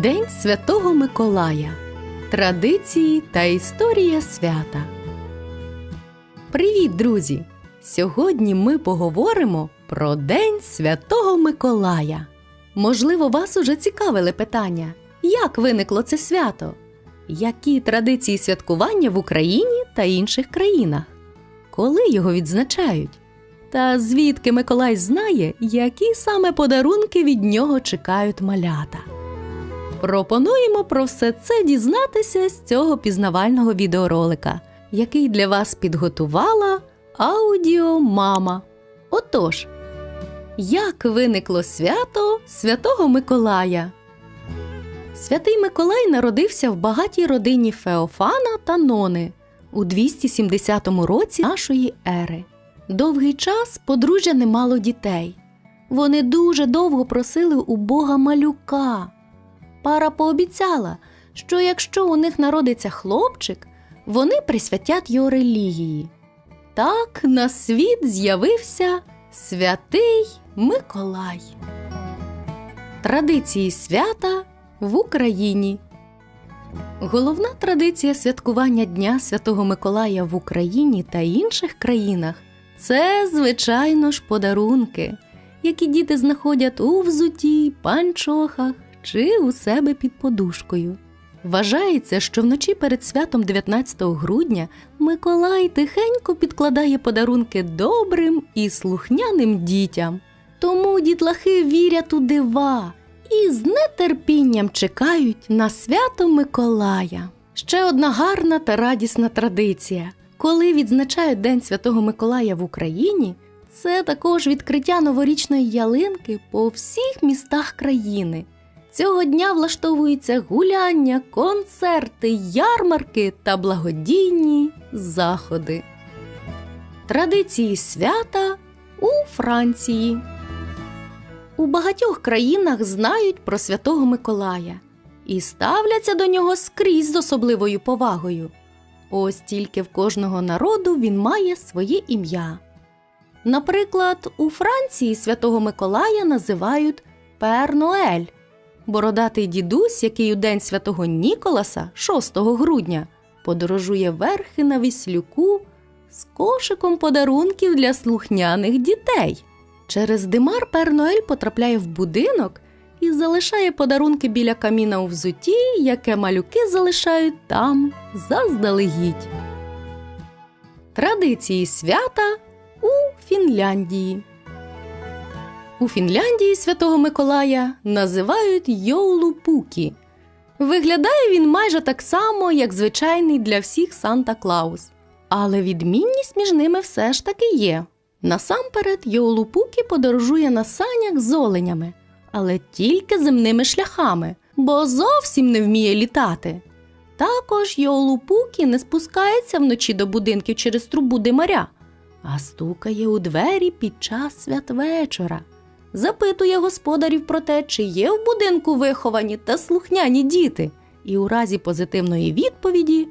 День Святого Миколая. Традиції та історія свята. Привіт, друзі! Сьогодні ми поговоримо про День Святого Миколая. Можливо, вас уже цікавили питання, як виникло це свято? Які традиції святкування в Україні та інших країнах? Коли його відзначають? Та звідки Миколай знає, які саме подарунки від нього чекають малята? Пропонуємо про все це дізнатися з цього пізнавального відеоролика, який для вас підготувала аудіомама. Отож, як виникло свято Святого Миколая? Святий Миколай народився в багатій родині Феофана та Нони у 270 році нашої ери. Довгий час подружжя не мало дітей. Вони дуже довго просили у Бога малюка. Пара пообіцяла, що якщо у них народиться хлопчик, вони присвятять його релігії. Так на світ з'явився святий Миколай. Традиції свята в Україні. Головна традиція святкування Дня Святого Миколая в Україні та інших країнах це, звичайно ж, подарунки, які діти знаходять у взуті, панчохах чи у себе під подушкою. Вважається, що вночі перед святом 19 грудня Миколай тихенько підкладає подарунки добрим і слухняним дітям. Тому дітлахи вірять у дива і з нетерпінням чекають на свято Миколая. Ще одна гарна та радісна традиція. Коли відзначають День Святого Миколая в Україні, це також відкриття новорічної ялинки по всіх містах країни. Цього дня влаштовуються гуляння, концерти, ярмарки та благодійні заходи. Традиції свята у Франції. У багатьох країнах знають про Святого Миколая і ставляться до нього скрізь з особливою повагою. Ось тільки в кожного народу він має своє ім'я. Наприклад, у Франції Святого Миколая називають Пер Ноель, бородатий дідусь, який у день святого Ніколаса, 6 грудня, подорожує верхи на віслюку з кошиком подарунків для слухняних дітей. Через димар Пер Ноель потрапляє в будинок і залишає подарунки біля каміна у взуті, яке малюки залишають там заздалегідь. Традиції свята у Фінляндії. У Фінляндії Святого Миколая називають Йоулупукі. Виглядає він майже так само, як звичайний для всіх Санта Клаус. Але відмінність між ними все ж таки є. Насамперед, Йоулупукі подорожує на санях з оленями, але тільки земними шляхами, бо зовсім не вміє літати. Також Йоулупукі не спускається вночі до будинків через трубу димаря, а стукає у двері під час святвечора. Запитує господарів про те, чи є в будинку виховані та слухняні діти, і у разі позитивної відповіді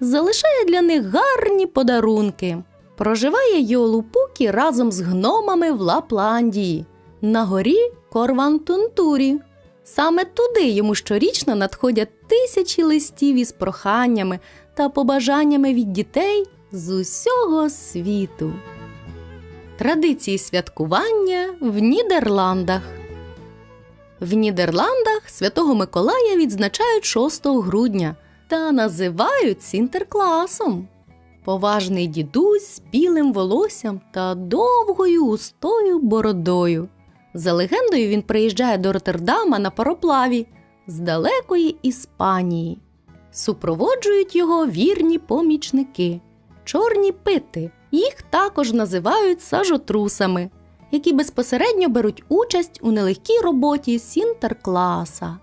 залишає для них гарні подарунки. Проживає Йолупукі разом з гномами в Лапландії на горі Корвантунтурі. Саме туди йому щорічно надходять тисячі листів із проханнями та побажаннями від дітей з усього світу. Традиції святкування в Нідерландах. В Нідерландах Святого Миколая відзначають 6 грудня та називають Сінтеркласом. Поважний дідусь з білим волоссям та довгою густою бородою. За легендою, він приїжджає до Роттердама на пароплаві з далекої Іспанії. Супроводжують його вірні помічники, чорні пити. Їх також називають сажотрусами, які безпосередньо беруть участь у нелегкій роботі Сінтеркласа.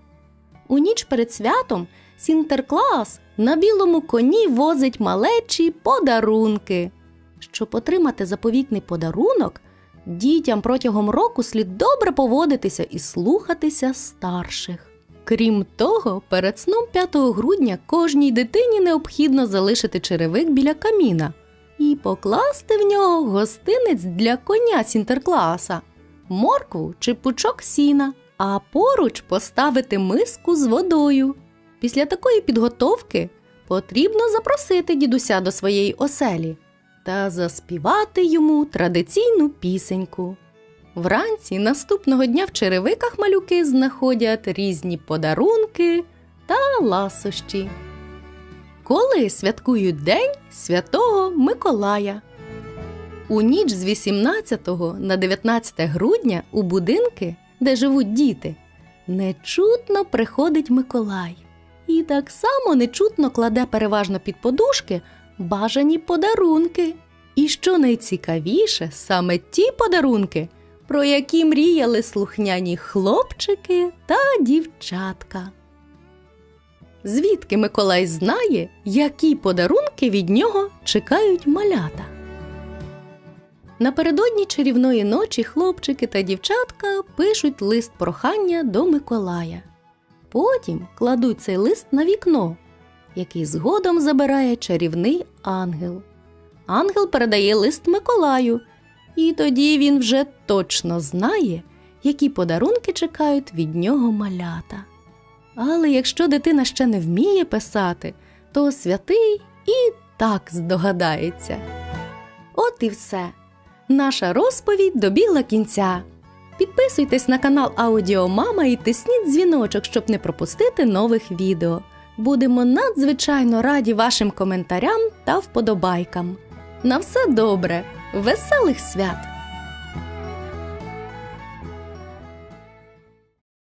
У ніч перед святом Сінтерклас на білому коні возить малечі подарунки. Щоб отримати заповітний подарунок, дітям протягом року слід добре поводитися і слухатися старших. Крім того, перед сном 5 грудня кожній дитині необхідно залишити черевик біля каміна і покласти в нього гостинець для коня Сінтеркласа, моркву чи пучок сіна. а поруч поставити миску з водою. Після такої підготовки потрібно запросити дідуся до своєї оселі та заспівати йому традиційну пісеньку. Вранці наступного дня в черевиках малюки знаходять різні подарунки та ласощі. Коли святкують День Святого Миколая. У ніч з 18 на 19 грудня у будинки, де живуть діти, нечутно приходить Миколай і так само нечутно кладе переважно під подушки бажані подарунки. І що найцікавіше, саме ті подарунки, про які мріяли слухняні хлопчики та дівчатка. Звідки Миколай знає, які подарунки від нього чекають малята? Напередодні чарівної ночі хлопчики та дівчатка пишуть лист прохання до Миколая. Потім кладуть цей лист на вікно, який згодом забирає чарівний ангел. Ангел передає лист Миколаю, і тоді він вже точно знає, які подарунки чекають від нього малята. Але якщо дитина ще не вміє писати, то святий і так здогадається. От і все. Наша розповідь добігла кінця. Підписуйтесь на канал Аудіомама і тисніть дзвіночок, щоб не пропустити нових відео. Будемо надзвичайно раді вашим коментарям та вподобайкам. На все добре, веселих свят!